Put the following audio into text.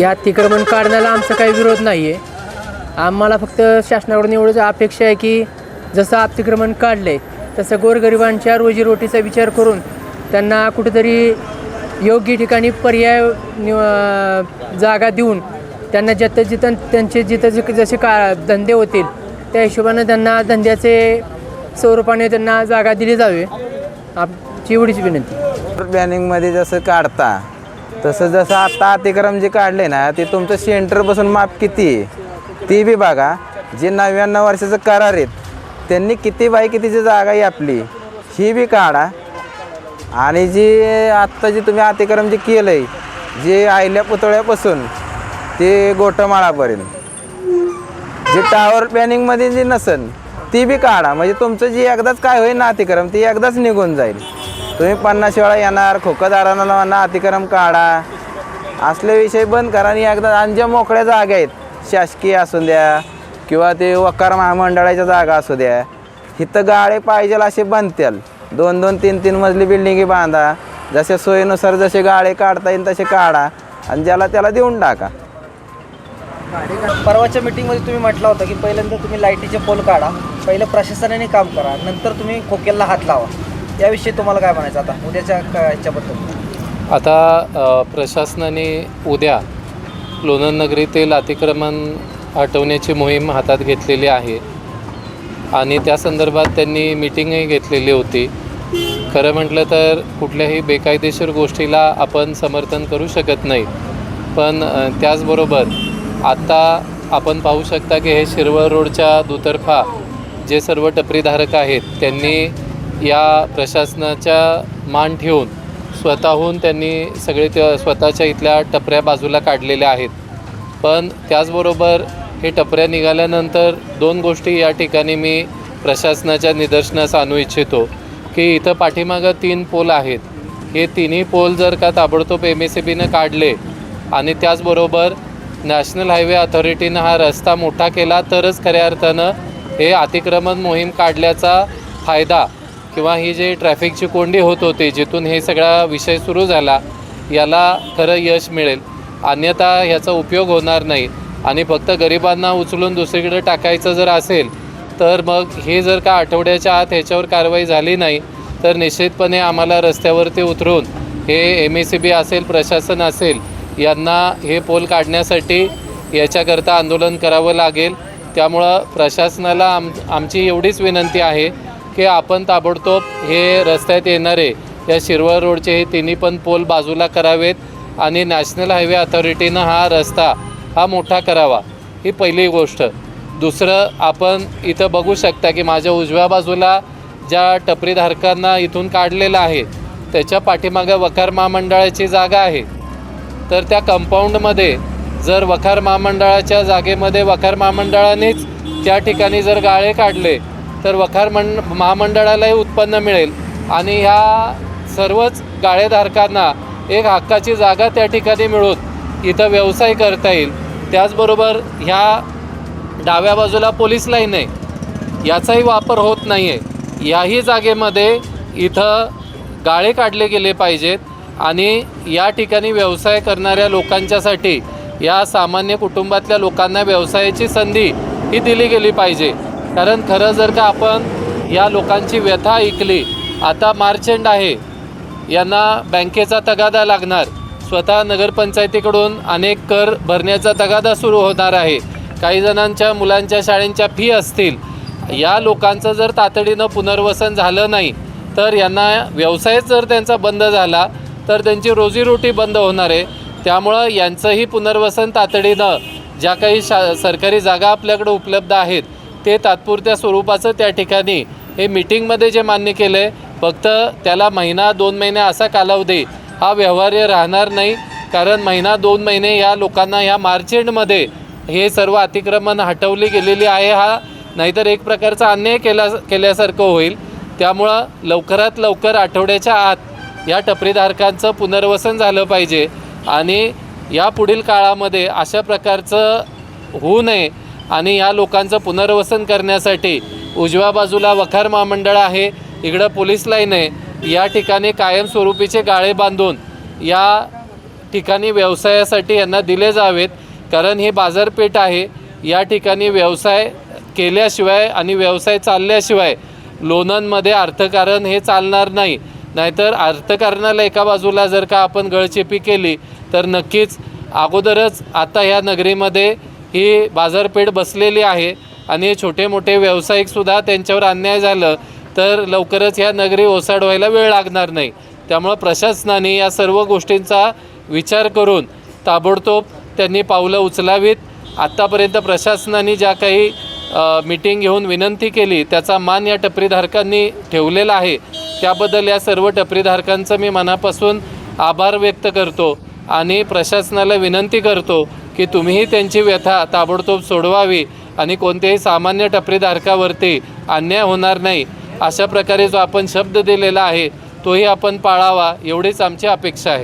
या अतिक्रमण काढण्याला आमचा काही विरोध नाही आहे आम्हाला फक्त शासनाकडून एवढंच अपेक्षा आहे की जसं अतिक्रमण काढलं आहे तसं गोरगरिबांच्या रोजीरोटीचा विचार करून त्यांना कुठेतरी योग्य ठिकाणी पर्याय निव जागा देऊन त्यांना जिथं जिथं त्यांचे जिथं जे जसे का धंदे होतील त्या हिशोबानं त्यांना धंद्याचे स्वरूपाने त्यांना जागा दिली जावी. आमची एवढीच विनंती. प्लॅनिंगमध्ये जसं काढता तसं जसं आता अतिक्रम जे काढले ना ते तुमचं सेंटरपासून माप किती आहे? ती बी बघा. जे नव्याण्णव वर्षाचं करार आहेत त्यांनी किती बाय कितीची जागा आहे आपली ही बी काढा. आणि जी आत्ता जे तुम्ही अतिक्रम जे केलं आहे जे आयल्या पुतळ्यापासून ते गोटमाळापर्यंत जे टावर प्लॅनिंगमध्ये जे नसन ती बी काढा. म्हणजे तुमचं जी एकदाच काय होईल ना अतिक्रम ती एकदाच निघून जाईल. तुम्ही पन्नास वेळा येणार खोकदारांना म्हणा अतिक्रम काढा. असले विषय बंद करा आणि एकदा आणि ज्या मोकळ्या जागा आहेत. शासकीय असू द्या किंवा ते वकार महामंडळाच्या जागा असू द्या. इथं गाळे पाहिजे असे बांधतील दोन दोन तीन तीन मजली बिल्डिंगी बांधा. जसे सोयीनुसार जसे गाळे काढता येईल तसे काढा आणि ज्याला त्याला देऊन टाका. परवाच्या मीटिंगमध्ये तुम्ही म्हटलं होतं की पहिल्यांदा तुम्ही लाईटीचे पोल काढा पहिलं प्रशासनाने काम करा नंतर तुम्ही खोकेला हात लावा. याविषयी तुम्हाला काय म्हणायचं आता? उद्याच्या याच्याबद्दल? आता प्रशासनाने उद्या लोणंद नगरीतील अतिक्रमण हटवण्याची मोहीम हातात घेतलेली आहे. आणि त्या संदर्भात त्यांनी मिटिंगही घेतलेली होती. खरं म्हटलं तर कुठल्याही बेकायदेशीर गोष्टीला आपण समर्थन करू शकत नाही. पण त्याचबरोबर आत्ता आपण पाहू शकता की हे शिरवळ रोडच्या दुतर्फा जे सर्व टपरीधारक आहेत त्यांनी या प्रशासनाच्या मान ठेवून स्वतःहून त्यांनी सगळे त्या स्वतःच्या इथल्या टपऱ्या बाजूला काढलेल्या आहेत. पण त्याचबरोबर हे टपऱ्या निघाल्यानंतर दोन गोष्टी या ठिकाणी मी प्रशासनाच्या निदर्शनास आणू इच्छितो की इथं पाठीमागं तीन पोल आहेत. हे तिन्ही पोल जर का ताबडतोब एम एस सी बीनं काढले आणि त्याचबरोबर नॅशनल हायवे अथॉरिटीनं हा रस्ता मोठा केला तरच खऱ्या अर्थानं हे अतिक्रमण मोहीम काढल्याचा फायदा किंवा ही जे ट्रॅफिकची कोंडी होत होती जिथून हे सगळा विषय सुरू झाला याला खरं यश मिळेल. अन्यथा ह्याचा उपयोग होणार नाही. आणि फक्त गरिबांना उचलून दुसरीकडे टाकायचं जर असेल तर मग हे जर का आठवड्याच्या आत ह्याच्यावर कारवाई झाली नाही तर निश्चितपणे आम्हाला रस्त्यावरती उतरून हे एम ए सी बी असेल प्रशासन असेल यांना हे पोल काढण्यासाठी याच्याकरता आंदोलन करावं लागेल. त्यामुळं प्रशासनाला आम आमची एवढीच विनंती आहे की आपण ताबडतोब हे रस्त्यात येणारे या शिरवळ रोडचे हे तिन्ही पण पोल बाजूला करावेत आणि नॅशनल हायवे अथॉरिटीनं हा रस्ता हा मोठा करावा ही पहिली गोष्ट. दुसरं आपण इथं बघू शकता की माझ्या उजव्या बाजूला ज्या टपरीधारकांना इथून काढलेलं आहे त्याच्या पाठीमागं वखार महामंडळाची जागा आहे. तर त्या कंपाऊंडमध्ये जर वखार महामंडळाच्या जागेमध्ये वखार महामंडळानेच त्या ठिकाणी जर गाळे काढले तर वखार मंड महामंडळालाही उत्पन्न मिळेल. आणि ह्या सर्वच गाळेधारकांना एक हक्काची जागा त्या ठिकाणी मिळून इथं व्यवसाय करता येईल. त्याचबरोबर ह्या डाव्या बाजूला पोलीस लाईन आहे. याचाही वापर होत नाही आहे याही जागेमध्ये इथं गाळे काढले गेले पाहिजेत आणि या ठिकाणी व्यवसाय करणाऱ्या लोकांच्यासाठी या सामान्य कुटुंबातल्या लोकांना व्यवसायाची संधी ही दिली गेली पाहिजे. कारण खरं जर का आपण या लोकांची व्यथा ऐकली आता मार्चंट आहे. यांना बँकेचा तगादा लागणार. स्वतः नगरपंचायतीकडून अनेक कर भरण्याचा तगादा सुरू होणार आहे. काही जणांच्या मुलांच्या शाळेंच्या फी असतील. या लोकांचं जर तातडीनं पुनर्वसन झालं नाही तर यांना व्यवसायच जर त्यांचा बंद झाला तर त्यांची रोजीरोटी बंद होणार आहे. त्यामुळं यांचंही पुनर्वसन तातडीनं ज्या काही शा सरकारी जागा आपल्याकडे उपलब्ध आहेत ते तात्पुरत्या स्वरूपाचं त्या ठिकाणी हे मीटिंगमध्ये जे मान्य केलं आहे फक्त त्याला महिना दोन महिने असा कालावधी हा व्यवहार्य राहणार नाही. कारण महिना दोन महिने या लोकांना ह्या मार्च एंडमध्ये हे सर्व अतिक्रमण हटवली गेलेली आहे हा. नाहीतर एक प्रकारचा अन्याय केला केल्यासारखं होईल. त्यामुळं लवकरात लवकर आठवड्याच्या आत या टपरीधारकांचं पुनर्वसन झालं पाहिजे. आणि या पुढील काळामध्ये अशा प्रकारचं होऊ नये आणि या लोकांचं पुनर्वसन करण्यासाठी उजव्या बाजूला वखार महामंडळ आहे. इकडं पोलीस लाईन आहे. या ठिकाणी कायमस्वरूपीचे गाळे बांधून या ठिकाणी व्यवसायासाठी यांना दिले जावेत. कारण ही बाजारपेठ आहे. या ठिकाणी व्यवसाय केल्याशिवाय आणि व्यवसाय चालल्याशिवाय लोणंदमध्ये अर्थकारण हे चालणार नाही. नाहीतर अर्थकारणाला एका बाजूला जर का आपण गळचेपी केली तर नक्कीच अगोदरच आता ह्या नगरीमध्ये ही बाजारपेठ बसलेली आहे आणि छोटे मोठे व्यावसायिकसुद्धा त्यांच्यावर अन्याय झालं तर लवकरच ह्या नगरी ओसाड व्हायला वेळ लागणार नाही. त्यामुळं प्रशासनाने या सर्व गोष्टींचा विचार करून ताबडतोब त्यांनी पावलं उचलावीत. आत्तापर्यंत प्रशासनाने ज्या काही मीटिंग घेऊन विनंती केली त्याचा मान या टपरीधारकांनी ठेवलेला आहे. त्याबद्दल या सर्व टपरीधारकांचं मी मनापासून आभार व्यक्त करतो. आणि प्रशासनाला विनंती करतो की तुम्हीही त्यांची व्यथा ताबडतोब सोडवावी आणि कोणत्याही सामान्य टपरीधारकावरती अन्याय होणार नाही. अशा प्रकारे जो आपण शब्द दिलेला आहे तोही आपण पाळावा एवढीच आमची अपेक्षा आहे.